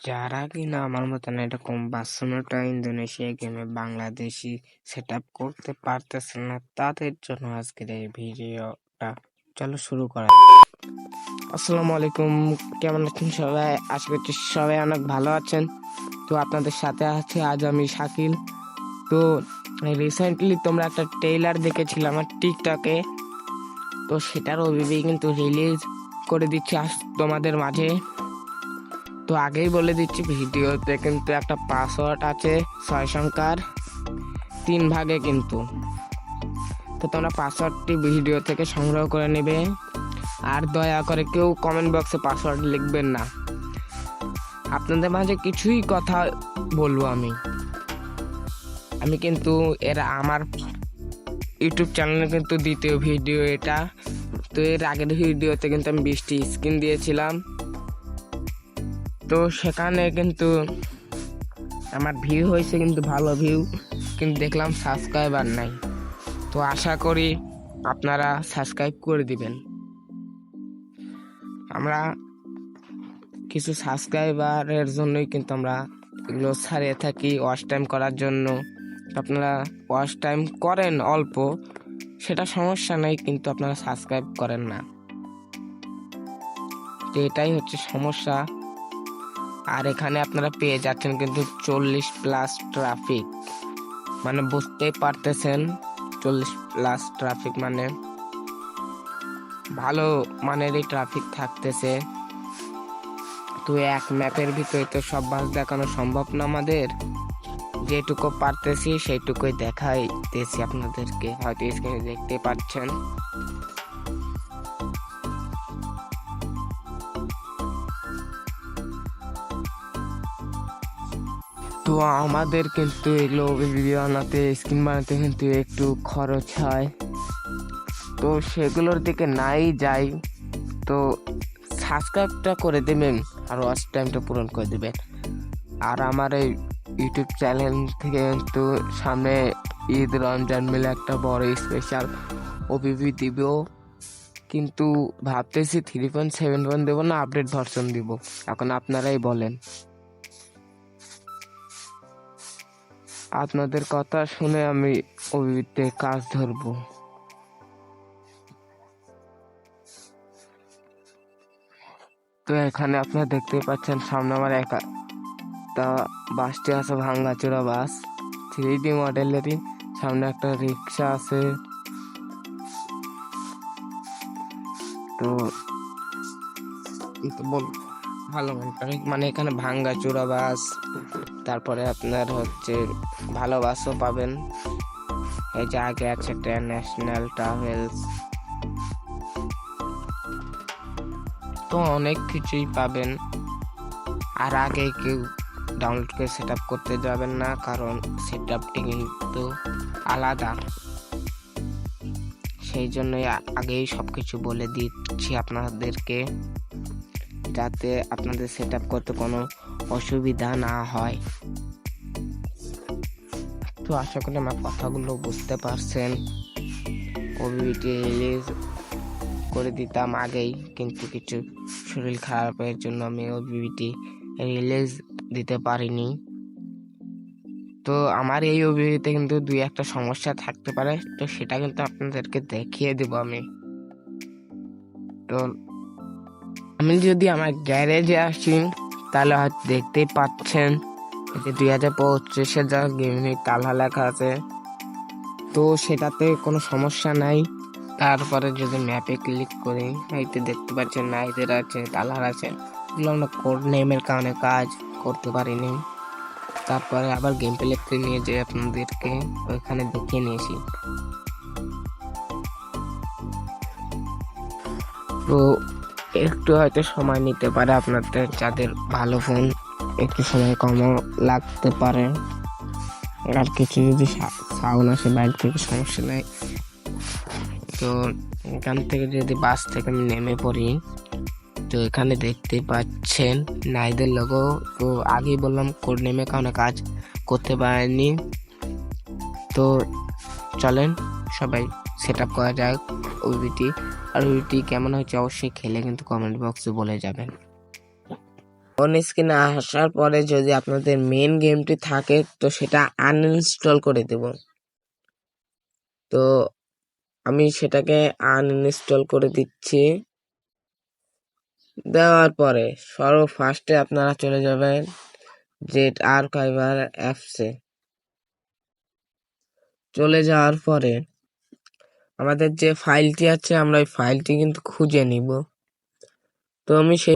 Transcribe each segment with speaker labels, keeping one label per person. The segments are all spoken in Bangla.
Speaker 1: যারা কিনা আমার মতন এরকম বাসনটা ইন্দোনেশিয়া গেমে বাংলাদেশি সেট করতে পারতেছে না, তাদের জন্য আজকের এই ভিডিওটা। চলো শুরু করা আসসালামু আলাইকুম, কেমন আছেন সবাই? করছি সবাই অনেক ভালো আছেন। তো আপনাদের সাথে আছে আজ আমি শাকিল। তো রিসেন্টলি তোমরা একটা ট্রেইলার দেখেছিলে আমার টিকটকে তো সেটার ওবিবি কিন্তু রিলিজ করে দিচ্ছি আজ তোমাদের মাঝে। তো আগেই বলে দিচ্ছি, ভিডিওতে কিন্তু একটা পাসওয়ার্ড আছে, ছয় সংখ্যার, তিন ভাগে কিন্তু। তো তোমরা পাসওয়ার্ডটি ভিডিও থেকে সংগ্রহ করে নেবে। আর দয়া করে কেউ কমেন্ট বক্সে পাসওয়ার্ড লিখবেন না। আপনাদের মাঝে কিছুই কথা বলব আমি। আমি কিন্তু এর আমার ইউটিউব চ্যানেলে কিন্তু দ্বিতীয় ভিডিও এটা। তো এর আগের ভিডিওতে কিন্তু আমি বৃষ্টি স্ক্রিন দিয়েছিলাম। তো সেখানে কিন্তু আমার ভিউ হয়েছে কিন্তু ভালো ভিউ, কিন্তু দেখলাম সাবস্ক্রাইবার নাই। তো আশা করি আপনারা সাবস্ক্রাইব করে দিবেন। আমরা কিছু সাবস্ক্রাইবারের জন্যই কিন্তু আমরা এগুলো ছাড়িয়ে থাকি ওয়াশ টাইম করার জন্য। আপনারা ওয়াশ টাইম করেন অল্প, সেটা সমস্যা নেই, কিন্তু আপনারা সাবস্ক্রাইব করেন না। তো এটাই হচ্ছে সমস্যা। আর এখানে আপনারা পেয়ে যাচ্ছেন কিন্তু চল্লিশ প্লাস ট্রাফিক মানে বুঝতেই পারতেছেন, চল্লিশ প্লাস ট্রাফিক মানে ভালো মানেরই ট্রাফিক থাকতেছে। তো এক ম্যাপের ভিতরে তো সব বাস দেখানো সম্ভব না আমাদের। যেটুকু পারতেছি, সেইটুকুই দেখাইতেছি আপনাদেরকে। হয়তো স্ক্রিনে দেখতে পাচ্ছেন। তো আমাদের কিন্তু এগুলো ভিডিও বানাতে স্ক্রিন বানাতে কিন্তু একটু খরচ হয়। তো সেগুলোর দিকে নাই যাই। তো সাবস্ক্রাইবটা করে দেবেন আর ওয়াচ টাইমটা পূরণ করে দেবেন। আর আমার এই ইউটিউব চ্যানেল থেকে কিন্তু সামনে ঈদ, রমজান মিলে একটা বড় স্পেশাল ওবিপি দিব। কিন্তু ভাবতেছি থ্রি পয়েন্ট সেভেন পয়েন্ট দেবো না আপডেট ভার্সন দিব। এখন আপনারাই বলেন। আপনাদের কথা শুনে আমি ওবিপিতে কাজ ধরবো। তো এখানে আপনারা দেখতে পাচ্ছেন, সামনে আমার একা তা বাসটি আছে, ভাঙ্গাচোরা বাস। থ্রি ডি মডেলেরই সামনে একটা রিক্সা আছে। তো বল ভালো মানে মানে এখানে ভাঙ্গাচোরা বাস। তারপরে আপনার হচ্ছে ভালো বাসও পাবেন। এই যে আগে আছে ট্রেন ন্যাশনাল ট্রাভেলস তো অনেক কিছুই পাবেন। আর আগে কেউ ডাউনলোড করে সেট করতে যাবেন না, কারণ সেট আপটি কিন্তু আলাদা। সেই জন্যই আগেই সব কিছু বলে দিচ্ছি আপনাদেরকে। যাতে আপনাদের সেট করতে কোনো অসুবিধা না হয়। তো আশা করি আমার কথাগুলো বুঝতে পারছেন। ওবিটি রিলিজ করে দিতাম আগেই, কিন্তু কিছু শরীর খারাপের জন্য আমি ওবিটি রিলিজ দিতে পারিনি। তো আমার এই ওবিতে কিন্তু দুই একটা সমস্যা থাকতে পারে, তো সেটা কিন্তু আপনাদেরকে দেখিয়ে দেব আমি। তো আমি যদি আমার গ্যারেজে আসি তাহলে হয়তো দেখতেই পাচ্ছেন। যে দুই হাজার পঁচিশে যা গেমিং তালা লেখা আছে। তো সেটাতে কোনো সমস্যা নাই। তারপরে যদি ম্যাপে ক্লিক করি এইতে দেখতে পাচ্ছেন নাইদের আছে তালার আছে। এগুলো আমরা কোড নেমের কারণে কাজ করতে পারিনি। তারপরে আবার গেম প্লেতে নিয়ে যে আপনাদেরকে। ওইখানে দেখিয়ে নিয়েছি। তো একটু হয়তো সময় নিতে পারে আপনাদের, যাদের ভালো ফোন, একটু সময় কমও লাগতে পারে। আর কিছু যদি সাউন্ড আসে বাইক থেকে, সমস্যা নেই। তো এখান থেকে যদি বাস থেকে আমি নেমে পড়ি, তো এখানে দেখতে পাচ্ছেন নাইদের লোগো তো আগেই বললাম কোড নেমে কারণে কাজ করতে পারেনি তো চলেন, সবাই সেট আপ করা যাক ওবিটি আর ওবিটি কেমন হচ্ছে অবশ্যই খেলে কিন্তু কমেন্ট বক্সে বলে যাবেন। অন স্ক্রিনে আসার পরে যদি আপনাদের মেন গেমটি থাকে, তো সেটা আনইনস্টল করে দেব। তো আমি সেটাকে আনইনস্টল করে দিচ্ছি। দেওয়ার পরে সর্ব ফার্স্টে আপনারা চলে যাবেন জেট আর্কাইভার অ্যাপসে চলে যাওয়ার পরে আমাদের যে ফাইলটি আছে, আমরা ওই ফাইলটি কিন্তু খুঁজে নিব। তো আমি সে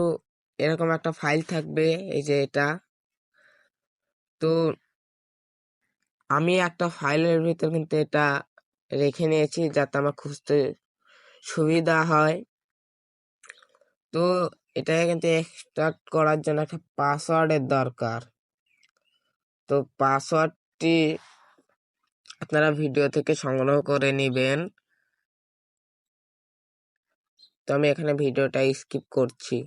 Speaker 1: এরকম একটা ফাইল থাকবে, এই যে এটা। তো আমি একটা ফাইলের ভিতর কিন্তু এটা রেখে নিয়েছি, যাতে আমার খুঁজতে সুবিধা হয়। তো এটাকে কিন্তু এক্সট্রাক্ট করার জন্য একটা পাসওয়ার্ডের দরকার। তো পাসওয়ার্ডটি আপনারা ভিডিও থেকে সংগ্রহ করে নেবেন। তো আমি এখানে ভিডিওটা স্কিপ করছি।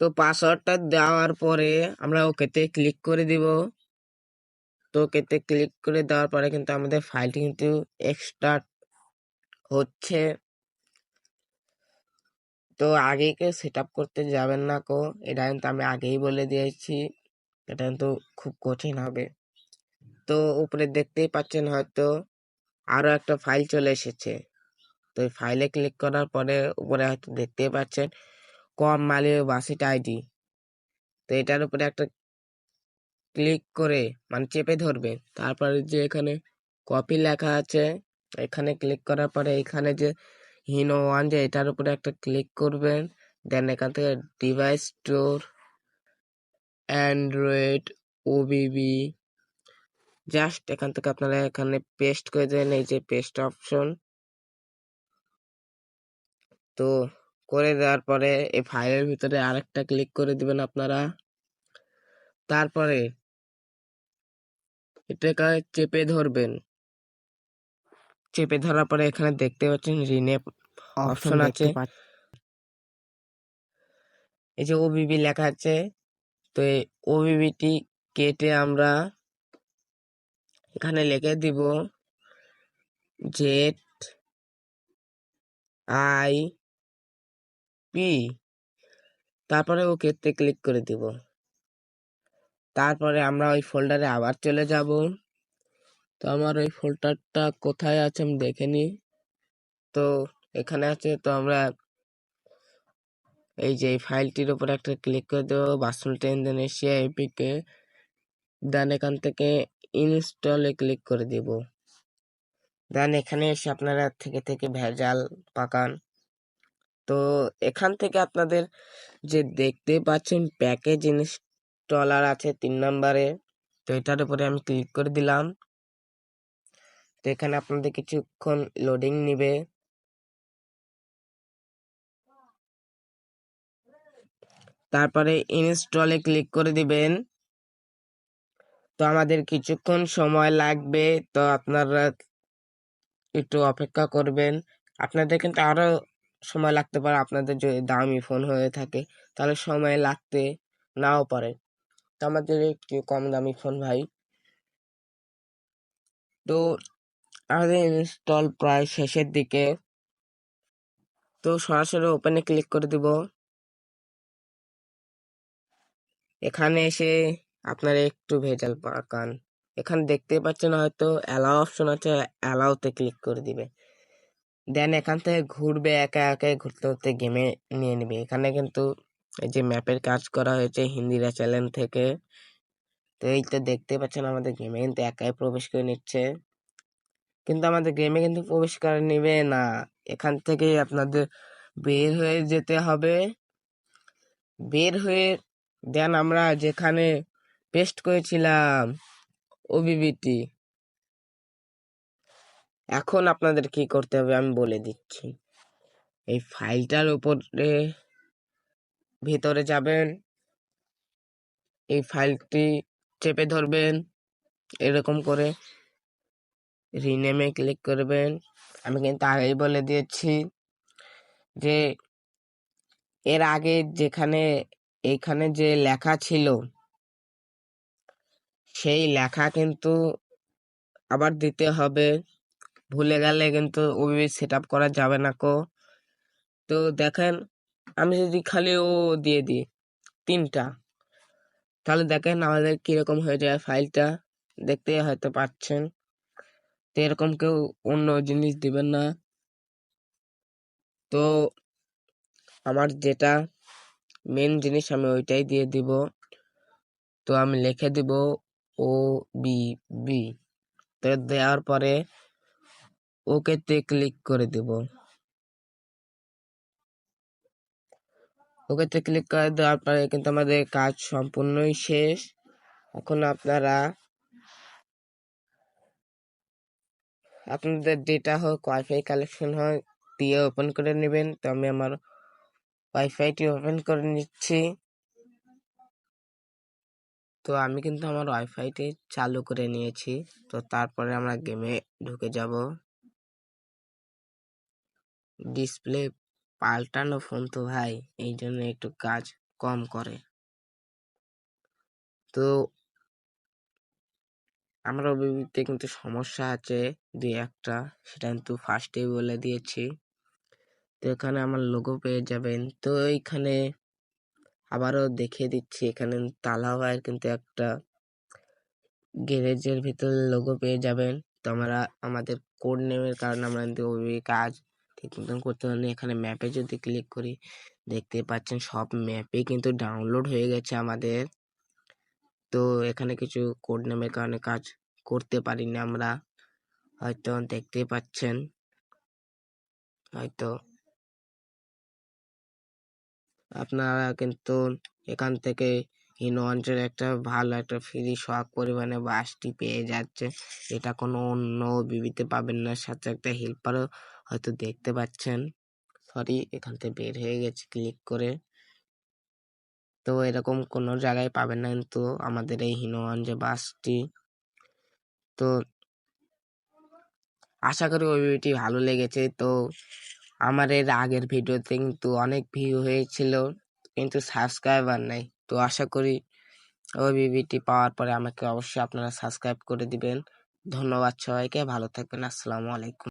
Speaker 1: তো পাসওয়ার্ডটা দেওয়ার পরে আমরা ওকেতে ক্লিক করে দিব। তো ওকেতে ক্লিক করে দেওয়ার পরে কিন্তু আমাদের ফাইলটি কিন্তু এক্সট্রাক্ট হচ্ছে। তো আগে কেউ সেট আপ করতে যাবেন না কো, এটা কিন্তু আমি আগেই বলে দিয়েছি। এটা কিন্তু খুব কঠিন হবে। তো উপরে দেখতেই পাচ্ছেন হয়তো আরও একটা ফাইল চলে এসেছে। তো এই ফাইলে ক্লিক করার পরে উপরে হয়তো দেখতে পাচ্ছেন কম মালি বাসিট আইডি তো এটার উপরে একটা ক্লিক করে মানে চেপে ধরবেন তারপরে যে এখানে কপি লেখা আছে, এখানে ক্লিক করার পরে এখানে যে হিনো ওয়ান যে এটার উপরে একটা ক্লিক করবেন দেন এখান থেকে device store android OBB just এখান থেকে আপনারা এখানে পেস্ট করে দেন, এই যে পেস্ট অপশন তো করে দেওয়ার পরে এই ফাইলের ভিতরে আরেকটা ক্লিক করে দিবেন আপনারা। তারপরে এটাকে চেপে ধরবেন। চেপে ধরার পরে এখানে দেখতে পাচ্ছেন রিনেপ অপশন আছে। এই যে ওবিবি লেখা আছে তো এই ওবিবিটি কেটে আমরা এখানে লিখে দিব জেড আই পি তারপরে ওকেতে ক্লিক করে দিব। তারপরে আমরা ওই ফোল্ডারে আবার চলে যাব। তো আমার ওই ফোল্ডারটা কোথায় আছে আমি দেখে নিই। তো এখানে আছে, তো আমরা এই যে এই ফাইলটির উপর একটা ক্লিক করে দেবো বাসনটা ইন্দোনেশিয়া এপিকে দেন এখান থেকে ইনস্টলে ক্লিক করে দিব। দেন এখানে এসে আপনারা থেকে থেকে ভেজাল পাকান। তো এখান থেকে আপনাদের যে দেখতে পাচ্ছেন প্যাকেজ ইনস্টলার আছে তিন নম্বরে তো এটার উপরে আমি ক্লিক করে দিলাম। তো এখানে আপনাদের কিছুক্ষণ লোডিং নিবে। তারপরে ইনস্টলে ক্লিক করে দিবেন। তো আমাদের কিছুক্ষণ সময় লাগবে, তো আপনারা একটু অপেক্ষা করবেন। আপনাদের কিন্তু আরও সময় লাগতে পারে আপনাদের যদি দামি ফোন হয়ে থাকে, তাহলে সময় লাগতে নাও পারে। তো আমাদের একটু কম দামি ফোন ভাই। তো আমাদের ইনস্টল প্রায় শেষের দিকে। তো সরাসরি ওপেনে ক্লিক করে দিব। এখানে এসে আপনারা একটু ভেজাল পাকান। এখানে দেখতে পাচ্ছেন হয়তো অ্যালাও অপশন আছে অ্যালাওতে ক্লিক করে দিবে। দেন এখান থেকে ঘুরবে একা একা ঘুরতে ঘুরতে গেমে নিয়ে নেবে। এখানে কিন্তু এই যে ম্যাপের কাজ করা হয়েছে হিন্দিরা চ্যানেল থেকে। তো এই তো দেখতে পাচ্ছেন আমাদের গেমে কিন্তু একাই প্রবেশ করে নিচ্ছে। কিন্তু আমাদের গেমে কিন্তু প্রবেশ করে নিবে না। এখান থেকে আপনাদের বের হয়ে যেতে হবে। বের হয়ে, দেন আমরা যেখানে পেস্ট করেছিলাম ওবিবিটি এখন আপনাদের কি করতে হবে আমি বলে দিচ্ছি। এই ফাইলটার উপরে ভিতরে যাবেন। এই ফাইলটি চেপে ধরবেন। এরকম করে রিনেমে ক্লিক করবেন। আমি কিন্তু আগেই বলে দিয়েছি যে এর আগে যেখানে এখানে যে লেখা ছিল সেই লেখা কিন্তু আবার দিতে হবে। ভুলে গেলে কিন্তু ওইভাবে সেট আপ করা যাবে না কো। তো দেখেন, আমি যদি খালি ও দিয়ে দিই তিনটা, তাহলে দেখেন আমাদের কীরকম হয়ে যায় ফাইলটা। দেখতে হয়তো পাচ্ছেন। তো এরকম কেউ অন্য জিনিস দিবেন না। তো আমার যেটা মেন জিনিস আমি ওইটাই দিয়ে দিব। তো আমি লিখে দিব ও বি বি তো দেওয়ার পরে ওকেতে ক্লিক করে দেব। ওকেতে ক্লিক করে দেওয়ার পরে কিন্তু আমাদের কাজ সম্পূর্ণই শেষ। এখন আপনারা আপনাদের ডেটা হোক ওয়াইফাই কালেকশন হয় দিয়ে ওপেন করে নেবেন। তো আমি আমার ওয়াইফাইটি ওপেন করে নিচ্ছি। তো আমি কিন্তু আমার ওয়াইফাইটি চালু করে নিয়েছি। তো তারপরে আমরা গেমে ঢুকে যাব। ডিসপ্লে পাল্টানো ফোন তো ভাই, এই জন্য একটু কাজ কম করে। তো আমার ওবিবিতে কিন্তু সমস্যা আছে দুই একটা, সেটা কিন্তু ফার্স্টেই বলে দিয়েছি। তো এখানে আমার লোগো পেয়ে যাবেন। তো এইখানে আবারও দেখিয়ে দিচ্ছি, এখানে তালা ভাইয়ের কিন্তু একটা গ্যারেজের ভিতরে লোগো পেয়ে যাবেন। তো আমরা, আমাদের কোড নেমের কারণে আমরা কিন্তু ওই কাজ মতন করতে পারি এখানে ম্যাপে যদি ক্লিক করি, দেখতে পাচ্ছেন সব ম্যাপে কিন্তু ডাউনলোড হয়ে গেছে আমাদের। তো এখানে কিছু কোড নেমের কারণে কাজ করতে পারিনি আমরা। হয়তো দেখতে পাচ্ছেন। হয়তো। আপনারা কিন্তু এখান থেকে হিনোয়ান্সের একটা ভালো একটা ফ্রি শখ পরিমাণে বাসটি পেয়ে যাচ্ছে এটা কোনো অন্য বিবিতে পাবেন না। সাথে একটা হেল্পারও হয়তো দেখতে পাচ্ছেন। সরি, এখান থেকে বের হয়ে গেছে ক্লিক করে। তো এরকম কোনো জায়গায় পাবেন না কিন্তু আমাদের এই হিনোয়ান যে বাসটি। তো আশা করি ওই ভিডিওটি ভালো লেগেছে। তো আমার এর আগের ভিডিওতে কিন্তু অনেক ভিউ হয়েছিল কিন্তু সাবস্ক্রাইবার নাই। তো আশা করি ওই ভিডিওটি পাওয়ার পরে আমাকে অবশ্যই আপনারা সাবস্ক্রাইব করে দিবেন। ধন্যবাদ সবাইকে, ভালো থাকবেন, আসসালামু আলাইকুম।